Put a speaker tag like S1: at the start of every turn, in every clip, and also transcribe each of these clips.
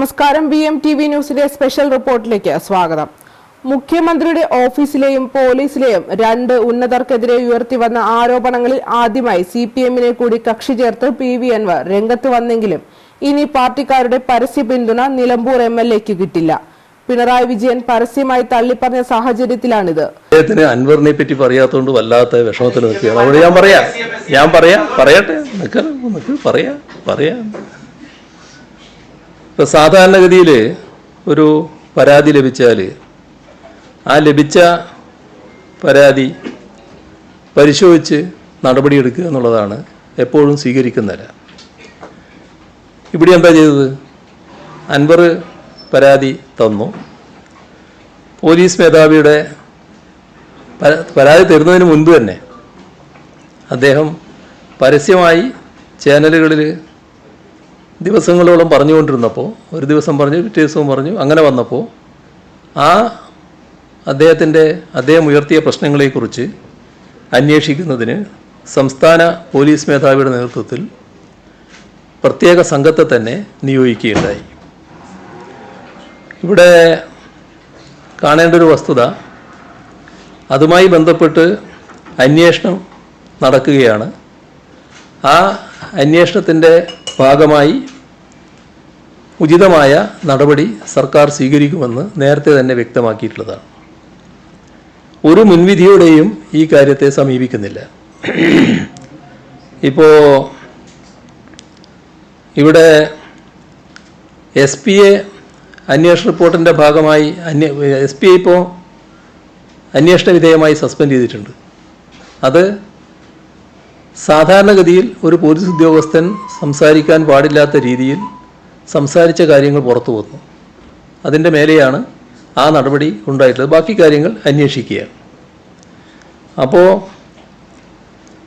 S1: നമസ്കാരം. B M T V ന്യൂസിലെ special റിപ്പോർട്ടിലേക്ക് സ്വാഗതം. മുഖ്യമന്ത്രിയുടെ ഓഫീസിലെയും പോലീസിലെയും രണ്ട് ഉന്നതർക്കെതിരെ ഉയർത്തി വന്ന ആരോപണങ്ങളിൽ ആദ്യമായി സി പി എമ്മിനെ കൂടി കക്ഷി ചേർത്ത് പി വി അൻവർ രംഗത്ത് വന്നെങ്കിലും ഇനി പാർട്ടിക്കാരുടെ പരസ്യ പിന്തുണ നിലമ്പൂർ എം എൽ എക്ക് കിട്ടില്ല. പിണറായി വിജയൻ പരസ്യമായി തള്ളിപ്പറഞ്ഞ സാഹചര്യത്തിലാണിത്.
S2: അൻവറിനെ പറ്റി പറയാത്തോണ്ട് വല്ലാത്ത വിഷമത്തിൽ നിൽക്കുകയാണ്. ഞാൻ പറയാം. ഞാൻ പറയാം. പറയട്ടെ. പറയാം. പറയാം. ഇപ്പൊ സാധാരണഗതിയിൽ ഒരു പരാതി ലഭിച്ചാൽ ആ ലഭിച്ച പരാതി പരിശോധിച്ച് നടപടിയെടുക്കുക എന്നുള്ളതാണ് എപ്പോഴും സ്വീകരിക്കുന്നില്ല ഇവിടെ എന്താ ചെയ്തത്? അൻവർ പരാതി തന്നു. പോലീസ് മേധാവിയുടെ പരാതി തരുന്നതിന് മുൻപ് തന്നെ അദ്ദേഹം പരസ്യമായി ചാനലുകളിൽ ദിവസങ്ങളോളം പറഞ്ഞുകൊണ്ടിരുന്നപ്പോൾ ഒരു ദിവസം പറഞ്ഞു പിറ്റേ ദിവസവും പറഞ്ഞു അങ്ങനെ വന്നപ്പോൾ ആ അദ്ദേഹത്തിന്റെ അദ്ദേഹം ഉയർത്തിയ പ്രശ്നങ്ങളെക്കുറിച്ച് അന്വേഷിക്കുന്നതിന് സംസ്ഥാന പോലീസ് മേധാവിയുടെ നേതൃത്വത്തിൽ പ്രത്യേക സംഘത്തെ തന്നെ നിയോഗിക്കുകയുണ്ടായി. ഇവിടെ കാണേണ്ട ഒരു വസ്തുത അതുമായി ബന്ധപ്പെട്ട് അന്വേഷണം നടക്കുകയാണ്. ആ അന്വേഷണത്തിന്റെ ഭാഗമായി ഉചിതമായ നടപടി സർക്കാർ സ്വീകരിക്കുമെന്ന് നേരത്തെ തന്നെ വ്യക്തമാക്കിയിട്ടുള്ളതാണ്. ഒരു മുൻവിധിയോടെയും ഈ കാര്യത്തെ സമീപിക്കുന്നില്ല. ഇപ്പോൾ ഇവിടെ എസ് പി എ അന്വേഷണ റിപ്പോർട്ടിന്റെ ഭാഗമായി അന്വേ എസ് പി ഐ ഇപ്പോൾ അന്വേഷണ വിധേയമായി സസ്പെൻഡ് ചെയ്തിട്ടുണ്ട്. അത് സാധാരണഗതിയിൽ ഒരു പോലീസ് ഉദ്യോഗസ്ഥൻ സംസാരിക്കാൻ പാടില്ലാത്ത രീതിയിൽ സംസാരിച്ച കാര്യങ്ങൾ പുറത്തു വന്നു. അതിന്റെ മേലെയാണ് ആ നടപടി ഉണ്ടായിട്ടുള്ളത്. ബാക്കി കാര്യങ്ങൾ അന്വേഷിക്കുക. അപ്പോൾ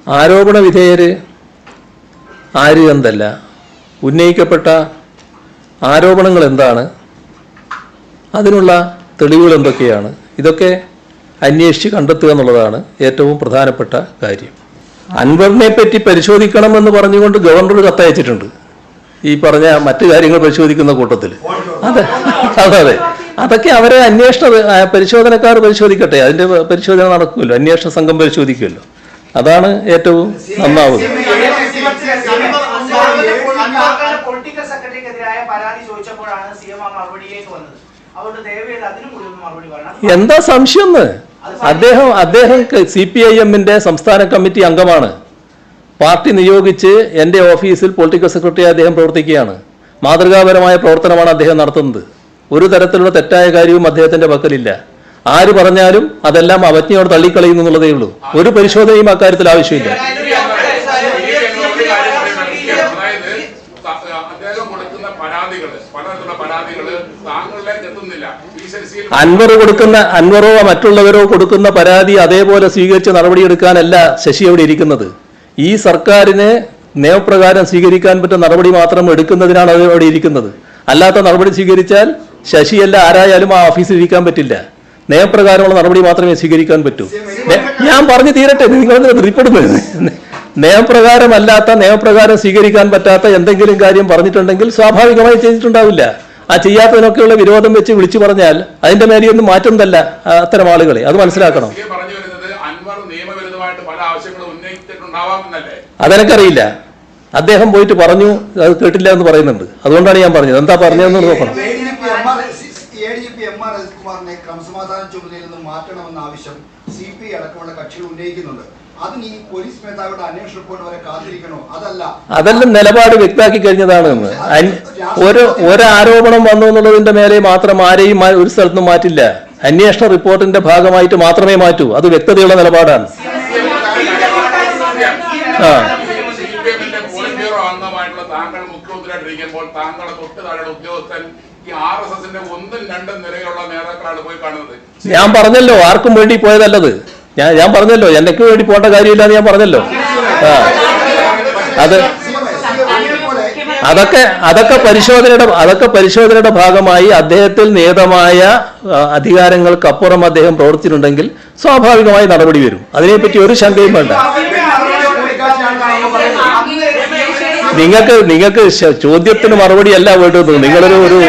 S2: ആരോപണ വിധേയര് ആര് എന്തല്ല ഉന്നയിക്കപ്പെട്ട ആരോപണങ്ങൾ എന്താണ്? അതിനുള്ള തെളിവുകൾ എന്തൊക്കെയാണ്? ഇതൊക്കെ അന്വേഷിച്ച് കണ്ടെത്തുക എന്നുള്ളതാണ് ഏറ്റവും പ്രധാനപ്പെട്ട കാര്യം. അൻവറിനെ പറ്റി പരിശോധിക്കണമെന്ന് പറഞ്ഞുകൊണ്ട് ഗവർണർ കത്തയച്ചിട്ടുണ്ട്. ഈ പറഞ്ഞ മറ്റു കാര്യങ്ങൾ പരിശോധിക്കുന്ന കൂട്ടത്തിൽ. അതെ അതെ അതെ. അതൊക്കെ അവരെ അന്വേഷണ പരിശോധനക്കാർ പരിശോധിക്കട്ടെ. അതിന്റെ പരിശോധന നടക്കുമല്ലോ. അന്വേഷണ സംഘം പരിശോധിക്കുമല്ലോ. അതാണ് ഏറ്റവും നന്നാവുന്നത്. എന്താ സംശയം അദ്ദേഹം അദ്ദേഹം സി പി ഐ എമ്മിന്റെ സംസ്ഥാന കമ്മിറ്റി അംഗമാണ്. പാർട്ടി നിയോഗിച്ച് എന്റെ ഓഫീസിൽ പൊളിറ്റിക്കൽ സെക്രട്ടറി അദ്ദേഹം പ്രവർത്തിക്കുകയാണ്. മാതൃകാപരമായ പ്രവർത്തനമാണ് അദ്ദേഹം നടത്തുന്നത്. ഒരു തരത്തിലുള്ള തെറ്റായ കാര്യവും അദ്ദേഹത്തിന്റെ പക്കലില്ല. ആര് പറഞ്ഞാലും അതെല്ലാം അവജ്ഞയോട് തള്ളിക്കളയുന്നു എന്നുള്ളതേ ഉള്ളൂ. ഒരു പരിശോധനയും അക്കാര്യത്തിൽ ആവശ്യമില്ല
S3: അതായത് ത- അദ്ദേഹം കൊടുക്കുന്ന പരാതികൾ പലതരത്തിലുള്ള പരാതികൾ താങ്കളിലേക്ക് എത്തുന്നില്ല ഈ സെൽസിയിൽ
S2: അൻവർ കൊടുക്കുന്ന അൻവറോ മറ്റുള്ളവരോ കൊടുക്കുന്ന പരാതി അതേപോലെ സ്വീകരിച്ച് നടപടിയെടുക്കാനല്ല ശശി അവിടെ ഇരിക്കുന്നത്. ഈ സർക്കാരിനെ നിയമപ്രകാരം സ്വീകരിക്കാൻ പറ്റുന്ന നടപടി മാത്രം എടുക്കുന്നതിനാണ് അത് അവിടെ ഇരിക്കുന്നത്. അല്ലാത്ത നടപടി സ്വീകരിച്ചാൽ ശശിയല്ല ആരായാലും ആ ഓഫീസിൽ ഇരിക്കാൻ പറ്റില്ല. നിയമപ്രകാരമുള്ള നടപടി മാത്രമേ സ്വീകരിക്കാൻ പറ്റൂ. ഞാൻ പറഞ്ഞു തീരട്ടെ നിങ്ങൾ റിപ്പോർട്ട് നിയമപ്രകാരമല്ലാത്ത നിയമപ്രകാരം സ്വീകരിക്കാൻ പറ്റാത്ത എന്തെങ്കിലും കാര്യം പറഞ്ഞിട്ടുണ്ടെങ്കിൽ സ്വാഭാവികമായി ചെയ്തിട്ടുണ്ടാവില്ല. ആ ചെയ്യാത്തതിനൊക്കെയുള്ള വിരോധം വെച്ച് വിളിച്ചു പറഞ്ഞാൽ അതിന്റെ മേലെയൊന്നും മാറ്റുന്നതല്ല തല്ല അത്തരം ആളുകളെ. അത് മനസ്സിലാക്കണം. അതെനിക്കറിയില്ല. അദ്ദേഹം പോയിട്ട് പറഞ്ഞു അത് കേട്ടില്ല എന്ന് പറയുന്നുണ്ട്. അതുകൊണ്ടാണ് ഞാൻ പറഞ്ഞത്. എന്താ പറഞ്ഞതെന്ന് നോക്കണം.
S4: അജിത്കുമാറിനെ ക്രമസമാധാന ചുമതലയിൽ നിന്ന് മാറ്റണമെന്ന ആവശ്യം സി പി ഐ അടക്കമുള്ള കക്ഷികൾ ഉന്നയിക്കുന്നുണ്ട്. അതിന് ഈ പോലീസ് മേധാവിയുടെ അന്വേഷണ റിപ്പോർട്ട് വരെ കാത്തിരിക്കണോ? അതല്ല.
S2: അതെല്ലാം നിലപാട് വ്യക്തമാക്കി കഴിഞ്ഞതാണ്. എന്ന് അന്- ഒരു ആരോപണം വന്നു എന്നുള്ളതിന്റെ മേലെ മാത്രം ആരെയും ഒരു സ്ഥലത്തും മാറ്റില്ല. അന്വേഷണ റിപ്പോർട്ടിന്റെ ഭാഗമായിട്ട് മാത്രമേ മാറ്റൂ. അത് വ്യക്തതയുള്ള നിലപാടാണ്. ആ.
S3: താങ്കൾ മുഖ്യമന്ത്രിയായിട്ടിരിക്കുമ്പോൾ താങ്കളുടെ തൊട്ട് താഴെയുള്ള ഉദ്യോഗസ്ഥൻ
S2: ഞാൻ പറഞ്ഞല്ലോ ആർക്കും വേണ്ടി പോയതല്ലത്. ഞാൻ ഞാൻ പറഞ്ഞല്ലോ എനിക്ക് വേണ്ടി പോകേണ്ട കാര്യമില്ല എന്ന് ഞാൻ പറഞ്ഞല്ലോ. ആ. അത് അതൊക്കെ അതൊക്കെ പരിശോധനയുടെ അതൊക്കെ പരിശോധനയുടെ ഭാഗമായി അദ്ദേഹത്തിൽ നിയതമായ അധികാരങ്ങൾക്കപ്പുറം അദ്ദേഹം പ്രവർത്തിച്ചിട്ടുണ്ടെങ്കിൽ സ്വാഭാവികമായി നടപടി വരും. അതിനെപ്പറ്റി ഒരു ശങ്കയും വേണ്ട. നിങ്ങൾക്ക് നിങ്ങൾക്ക് ചോദ്യത്തിന് മറുപടി അല്ല വേണ്ടത്. നിങ്ങളൊരു ഒരു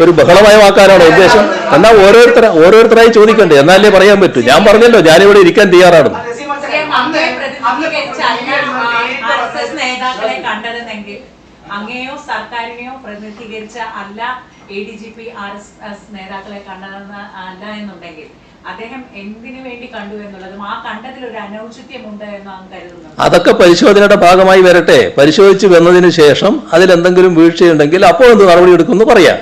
S2: ഒരു ബഹളമായ വാക്കാനാണ് ഉദ്ദേശം. എന്നാൽ ഓരോരുത്തർ ഓരോരുത്തരായി ചോദിക്കണ്ടേ. എന്നാലേ പറയാൻ പറ്റൂ. ഞാൻ പറഞ്ഞല്ലോ ഞാനിവിടെ ഇരിക്കാൻ തയ്യാറാണ്
S5: അതെ, സി. മനസ്സിലായി.
S6: സിഎം
S5: അന്ന്
S6: അങ്ങയെ
S5: അന്ന്
S6: പ്രതിനിധീകരിച്ചല്ല
S5: നേരിട്ട്
S6: ആർ എസ് എസ്
S5: വന്ന്
S6: നേതാക്കളെ കണ്ടതെന്നെങ്കിൽ അങ്ങയെയോ സർക്കാരിനെയോ പ്രതിനിധീകരിച്ച അല്ല A D G P R S S നേതാക്കളെ കണ്ടതെന്ന് അല്ല എന്നുണ്ടെങ്കിൽ അദ്ദേഹം എന്തിനു വേണ്ടി കണ്ടു എന്നുള്ളതും ആ കണ്ടതിൽ ഒരു അനൗചിത്യമുണ്ട് എന്ന് അങ്ങ് കരുതുന്നത്
S2: അതൊക്കെ പരിശോധനയുടെ ഭാഗമായി വരട്ടെ. പരിശോധിച്ച് വന്നതിന് ശേഷം അതിൽ എന്തെങ്കിലും വീഴ്ചയുണ്ടെങ്കിൽ അപ്പോൾ എന്ത് നടപടി എടുക്കുമെന്ന് പറയാം.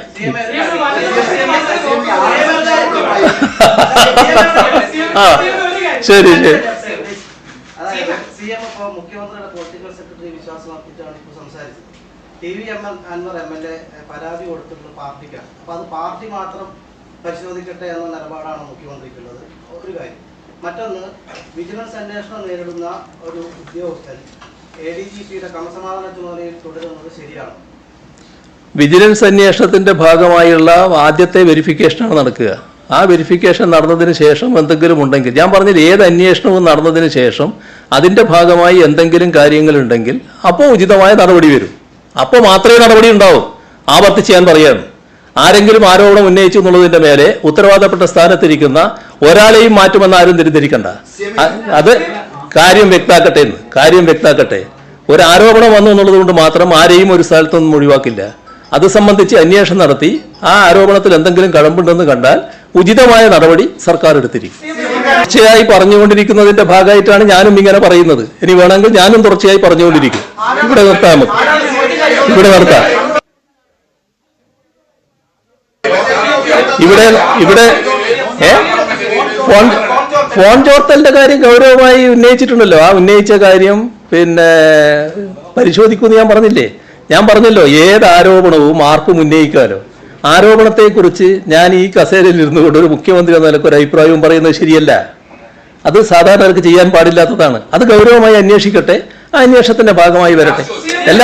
S2: ആ ശരി ശരി.
S7: അതായത് സി എം ഇപ്പോൾ മുഖ്യമന്ത്രിയുടെ പൊളിറ്റിക്കൽ സെക്രട്ടറി വിശ്വാസമാക്കിയിട്ടാണ് ഇപ്പോൾ സംസാരിച്ചത്. T V M L Anvar M L A പരാതി കൊടുത്തിട്ടുള്ള പാർട്ടിക്കാണ്. അപ്പോൾ അത് പാർട്ടി മാത്രം പരിശോധിക്കട്ടെ എന്ന നിലപാടാണ് മുഖ്യമന്ത്രിക്കുള്ളത് ഒരു കാര്യം മറ്റൊന്ന് വിജിലൻസ് അന്വേഷണം നേരിടുന്ന ഒരു ഉദ്യോഗസ്ഥൻ എ ഡി ജി പിയുടെ ക്രമസമാധാന ചുമതലയിൽ തുടരുന്നത് ശരിയാണ്?
S2: വിജിലൻസ് അന്വേഷണത്തിന്റെ ഭാഗമായുള്ള ആദ്യത്തെ വെരിഫിക്കേഷനാണ് നടക്കുക. ആ വെരിഫിക്കേഷൻ നടന്നതിന് ശേഷം എന്തെങ്കിലും ഉണ്ടെങ്കിൽ ഞാൻ പറഞ്ഞത് ഏത് അന്വേഷണവും നടന്നതിന് ശേഷം അതിന്റെ ഭാഗമായി എന്തെങ്കിലും കാര്യങ്ങളുണ്ടെങ്കിൽ അപ്പോൾ ഉചിതമായ നടപടി വരും. അപ്പോൾ മാത്രമേ നടപടി ഉണ്ടാവൂ. ആവർത്തി ചെയ്യാൻ പറയാണ്. ആരെങ്കിലും ആരോപണം ഉന്നയിച്ചു എന്നുള്ളതിന്റെ മേലെ ഉത്തരവാദപ്പെട്ട സ്ഥാനത്തിരിക്കുന്ന ഒരാളെയും മാറ്റുമെന്ന് ആരും തിരിതിരിക്കണ്ട അത് കാര്യം വ്യക്താക്കട്ടെ എന്ന്. കാര്യം വ്യക്താക്കട്ടെ ഒരു ആരോപണം വന്നു എന്നുള്ളത് കൊണ്ട് മാത്രം ആരെയും ഒരു സ്ഥലത്തൊന്നും ഒഴിവാക്കില്ല. അത് സംബന്ധിച്ച് അന്വേഷണം നടത്തി ആ ആരോപണത്തിൽ എന്തെങ്കിലും കഴമ്പുണ്ടെന്ന് കണ്ടാൽ ഉചിതമായ നടപടി സർക്കാർ എടുത്തിരിക്കും. തുടർച്ചയായി പറഞ്ഞുകൊണ്ടിരിക്കുന്നതിന്റെ ഭാഗമായിട്ടാണ് ഞാനും ഇങ്ങനെ പറയുന്നത്. ഇനി വേണമെങ്കിൽ ഞാനും തുടർച്ചയായി പറഞ്ഞുകൊണ്ടിരിക്കും. ഇവിടെ നിർത്താമോ? ഇവിടെ നടത്താം ഇവിടെ ഇവിടെ ഏ? ഫോൺ ഫോൺ ചോർത്തലിന്റെ കാര്യം ഗൗരവമായി ഉന്നയിച്ചിട്ടുണ്ടല്ലോ. ആ ഉന്നയിച്ച കാര്യം പിന്നെ പരിശോധിക്കുമെന്ന് ഞാൻ പറഞ്ഞില്ലേ? ഞാൻ പറഞ്ഞല്ലോ ഏത് ആരോപണവും ആർക്കും ഉന്നയിക്കാലോ. ആരോപണത്തെക്കുറിച്ച് ഞാൻ ഈ കസേരയിൽ ഇരുന്നു കൊണ്ട് ഒരു മുഖ്യമന്ത്രി എന്ന നിലയ്ക്ക് ഒരു അഭിപ്രായവും പറയുന്നത് ശരിയല്ല. അത് സാധാരണക്കാർക്ക് ചെയ്യാൻ പാടില്ലാത്തതാണ്. അത് ഗൗരവമായി അന്വേഷിക്കട്ടെ. ആ അന്വേഷണത്തിന്റെ ഭാഗമായി വരട്ടെ. അല്ല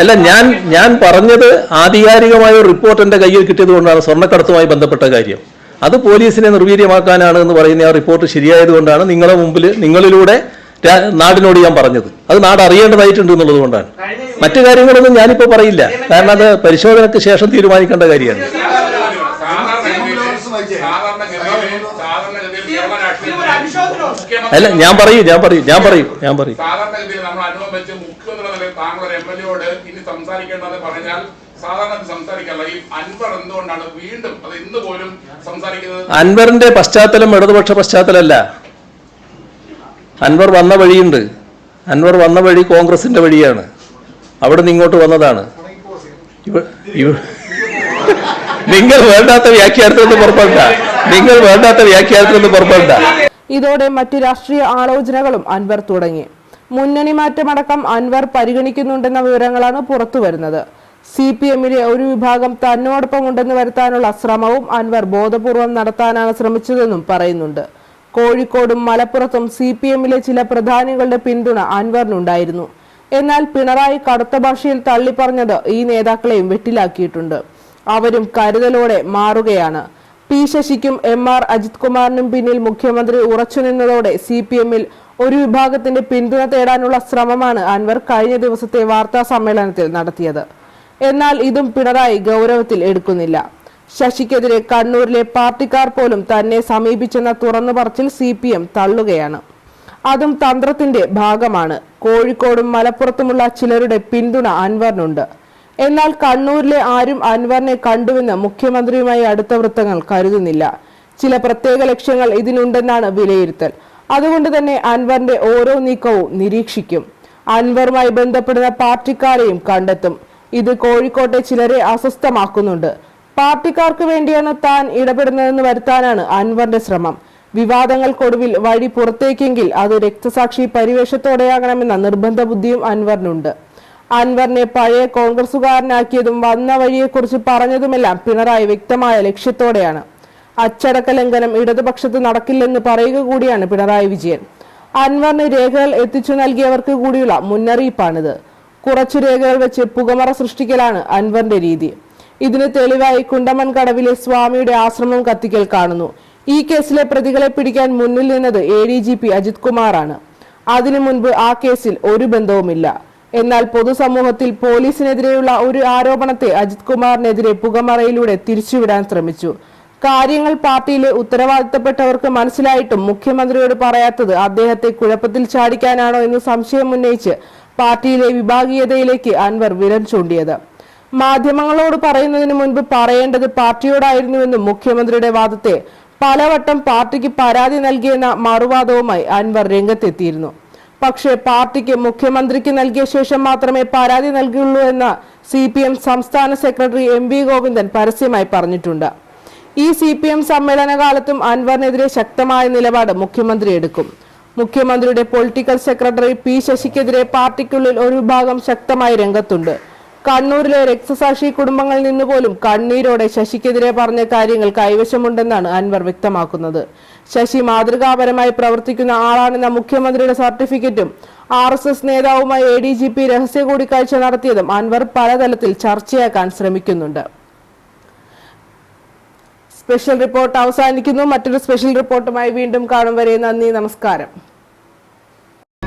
S2: അല്ല ഞാൻ ഞാൻ പറഞ്ഞത് ആധികാരികമായ ഒരു റിപ്പോർട്ട് എന്റെ കയ്യിൽ കിട്ടിയത് കൊണ്ടാണ് സ്വർണക്കടത്തുമായി ബന്ധപ്പെട്ട കാര്യം. അത് പോലീസിനെ നിർവീര്യമാക്കാനാണ് എന്ന് പറയുന്ന ആ റിപ്പോർട്ട് ശരിയായതുകൊണ്ടാണ് നിങ്ങളെ മുമ്പിൽ നിങ്ങളിലൂടെ നാടിനോട് ഞാൻ പറഞ്ഞത്. അത് നാട് അറിയേണ്ടതായിട്ടുണ്ട് എന്നുള്ളത് കൊണ്ടാണ്. മറ്റു കാര്യങ്ങളൊന്നും ഞാനിപ്പോൾ പറയില്ല. കാരണം അത് പരിശോധനയ്ക്ക് ശേഷം തീരുമാനിക്കേണ്ട കാര്യമാണ്
S3: സാധാരണഗതിയിൽ സാധാരണഗതിയിൽ കേരള രാഷ്ട്രീയത്തിൽ മുഖ്യമന്ത്രി
S2: അല്ല ഞാൻ പറയൂ ഞാൻ പറയൂ ഞാൻ പറയൂ ഞാൻ പറയും.
S3: നമ്മൾ അനുഭവം വെച്ച് മുഖ്യമന്ത്രി എന്ന നിലയിൽ താങ്കൾ ഒരു എം എൽ എയോട് ഇനി സംസാരിക്കേണ്ടത് പറഞ്ഞാൽ സാധാരണ സംസാരിക്കാറില്ല. ഈ അൻവർ എന്തുകൊണ്ടാണ് വീണ്ടും അത് ഇന്ന് പോലും സംസാരിക്കുന്നത്?
S2: അൻവറിന്റെ പശ്ചാത്തലം ഇടതുപക്ഷ പശ്ചാത്തലല്ല അൻവർ വന്ന വഴിയുണ്ട്. അൻവർ വന്ന വഴി കോൺഗ്രസിന്റെ വഴിയാണ്. അവിടെ നിന്ന് ഇങ്ങോട്ട് വന്നതാണ്. നിങ്ങൾ വേണ്ടാത്ത വ്യാഖ്യാനത്തിൽ നിന്ന് പുറപ്പെടണ്ട. നിങ്ങൾ വേണ്ടാത്ത വ്യാഖ്യാനത്തിൽ നിന്ന് പുറപ്പെടണ്ട.
S1: ഇതോടെ മറ്റ് രാഷ്ട്രീയ ആലോചനകളും അൻവർ തുടങ്ങി. മുന്നണി മാറ്റമടക്കം അൻവർ പരിഗണിക്കുന്നുണ്ടെന്ന വിവരങ്ങളാണ് പുറത്തുവരുന്നത് സി പി എമ്മിലെ ഒരു വിഭാഗം തന്നോടൊപ്പം ഉണ്ടെന്ന് വരുത്താനുള്ള ശ്രമവും അൻവർ ബോധപൂർവം നടത്താനാണ് ശ്രമിച്ചതെന്നും പറയുന്നുണ്ട്. കോഴിക്കോടും മലപ്പുറത്തും സി പി എമ്മിലെ ചില പ്രധാനികളുടെ പിന്തുണ അൻവറിനുണ്ടായിരുന്നു. എന്നാൽ പിണറായി കടുത്ത ഭാഷയിൽ തള്ളിപ്പറഞ്ഞത് ഈ നേതാക്കളെയും വെട്ടിലാക്കിയിട്ടുണ്ട്. അവരും കരുതലോടെ മാറുകയാണ്. പി ശശിക്കും എം ആർ അജിത് കുമാറിനും പിന്നിൽ മുഖ്യമന്ത്രി ഉറച്ചുനിന്നതോടെ സി പി എമ്മിൽ ഒരു വിഭാഗത്തിന്റെ പിന്തുണ തേടാനുള്ള ശ്രമമാണ് അൻവർ കഴിഞ്ഞ ദിവസത്തെ വാർത്താ സമ്മേളനത്തിൽ നടത്തിയത്. എന്നാൽ ഇതും പിണറായി ഗൗരവത്തിൽ എടുക്കുന്നില്ല. ശശിക്കെതിരെ കണ്ണൂരിലെ പാർട്ടിക്കാർ പോലും തന്നെ സമീപിച്ചെന്ന തുറന്നു പറച്ചിൽ സി പി എം തള്ളുകയാണ്. അതും തന്ത്രത്തിന്റെ ഭാഗമാണ്. കോഴിക്കോടും മലപ്പുറത്തുമുള്ള ചിലരുടെ പിന്തുണ അൻവറിനുണ്ട്. എന്നാൽ കണ്ണൂരിലെ ആരും അൻവറിനെ കണ്ടുവെന്ന് മുഖ്യമന്ത്രിയുമായി അടുത്ത വൃത്തങ്ങൾ കരുതുന്നില്ല. ചില പ്രത്യേക ലക്ഷ്യങ്ങൾ ഇതിനുണ്ടെന്നാണ് വിലയിരുത്തൽ. അതുകൊണ്ട് തന്നെ അൻവറിന്റെ ഓരോ നീക്കവും നിരീക്ഷിക്കും. അൻവറുമായി ബന്ധപ്പെടുന്ന പാർട്ടിക്കാരെയും കണ്ടെത്തും. ഇത് കോഴിക്കോട്ടെ ചിലരെ അസ്വസ്ഥമാക്കുന്നുണ്ട്. പാർട്ടിക്കാർക്ക് വേണ്ടിയാണ് താൻ ഇടപെടുന്നതെന്ന് വരുത്താനാണ് അൻവറിന്റെ ശ്രമം. വിവാദങ്ങൾക്കൊടുവിൽ വഴി പുറത്തേക്കെങ്കിൽ അത് രക്തസാക്ഷി പരിവേഷത്തോടെയാകണമെന്ന നിർബന്ധ ബുദ്ധിയും അൻവറിനുണ്ട്. അൻവറിനെ പഴയ കോൺഗ്രസുകാരനാക്കിയതും വന്ന വഴിയെക്കുറിച്ച് പറഞ്ഞതുമെല്ലാം പിണറായി വ്യക്തമായ ലക്ഷ്യത്തോടെയാണ്. അച്ചടക്ക ലംഘനം ഇടതുപക്ഷത്ത് നടക്കില്ലെന്ന് പറയുക കൂടിയാണ് പിണറായി വിജയൻ. അൻവറിന് രേഖകൾ എത്തിച്ചു നൽകിയവർക്ക് കൂടിയുള്ള മുന്നറിയിപ്പാണിത്. കുറച്ചു രേഖകൾ വെച്ച് പുകമറ സൃഷ്ടിക്കലാണ് അൻവറിന്റെ രീതി. ഇതിന് തെളിവായി കുണ്ടമൻ കടവിലെ സ്വാമിയുടെ ആശ്രമം കത്തിക്കൽ കാണുന്നു. ഈ കേസിലെ പ്രതികളെ പിടിക്കാൻ മുന്നിൽ നിന്നത് A D G P Ajith കുമാറാണ്. അതിനു മുൻപ് ആ കേസിൽ ഒരു ബന്ധവുമില്ല. എന്നാൽ പൊതുസമൂഹത്തിൽ പോലീസിനെതിരെയുള്ള ഒരു ആരോപണത്തെ അജിത് കുമാറിനെതിരെ പുകമറയിലൂടെ തിരിച്ചുവിടാൻ ശ്രമിച്ചു. കാര്യങ്ങൾ പാർട്ടിയിലെ ഉത്തരവാദിത്തപ്പെട്ടവർക്ക് മനസ്സിലായിട്ടും മുഖ്യമന്ത്രിയോട് പറയാത്തത് അദ്ദേഹത്തെ കുഴപ്പത്തിൽ ചാടിക്കാനാണോ എന്ന് സംശയം ഉന്നയിച്ച് പാർട്ടിയിലെ വിഭാഗീയതയിലേക്ക് അൻവർ വിരൽ ചൂണ്ടിയത്. മാധ്യമങ്ങളോട് പറയുന്നതിന് മുൻപ് പറയേണ്ടത് പാർട്ടിയോടായിരുന്നുവെന്നും മുഖ്യമന്ത്രിയുടെ വാദത്തെ പലവട്ടം പാർട്ടിക്ക് പരാതി നൽകിയെന്ന മറുവാദവുമായി അൻവർ രംഗത്തെത്തിയിരുന്നു. പക്ഷേ പാർട്ടിക്ക് മുഖ്യമന്ത്രിക്ക് നൽകിയ ശേഷം മാത്രമേ പരാതി നൽകുള്ളൂ എന്ന് സി പി എം സംസ്ഥാന സെക്രട്ടറി എം വി ഗോവിന്ദൻ പരസ്യമായി പറഞ്ഞിട്ടുണ്ട്. ഈ സി പി എം സമ്മേളന കാലത്തും അൻവറിനെതിരെ ശക്തമായ നിലപാട് മുഖ്യമന്ത്രി എടുക്കും. മുഖ്യമന്ത്രിയുടെ പൊളിറ്റിക്കൽ സെക്രട്ടറി പി ശശിക്കെതിരെ പാർട്ടിക്കുള്ളിൽ ഒരു വിഭാഗം ശക്തമായി രംഗത്തുണ്ട്. കണ്ണൂരിലെ രക്തസാക്ഷി കുടുംബങ്ങളിൽ നിന്ന് പോലും കണ്ണീരോടെ ശശിക്കെതിരെ പറഞ്ഞ കാര്യങ്ങൾ കൈവശമുണ്ടെന്നാണ് അൻവർ വ്യക്തമാക്കുന്നത്. ശശി മാതൃകാപരമായി പ്രവർത്തിക്കുന്ന ആളാണെന്ന മുഖ്യമന്ത്രിയുടെ സർട്ടിഫിക്കറ്റും ആർ എസ് എസ് നേതാവുമായി എ ഡി ജി പി രഹസ്യ കൂടിക്കാഴ്ച നടത്തിയതും അൻവർ പലതലത്തിൽ ചർച്ചയാക്കാൻ ശ്രമിക്കുന്നുണ്ട്. സ്പെഷ്യൽ റിപ്പോർട്ട് അവസാനിക്കുന്നു. മറ്റൊരു സ്പെഷ്യൽ റിപ്പോർട്ടുമായി വീണ്ടും കാണും വരെ. നന്ദി നമസ്കാരം.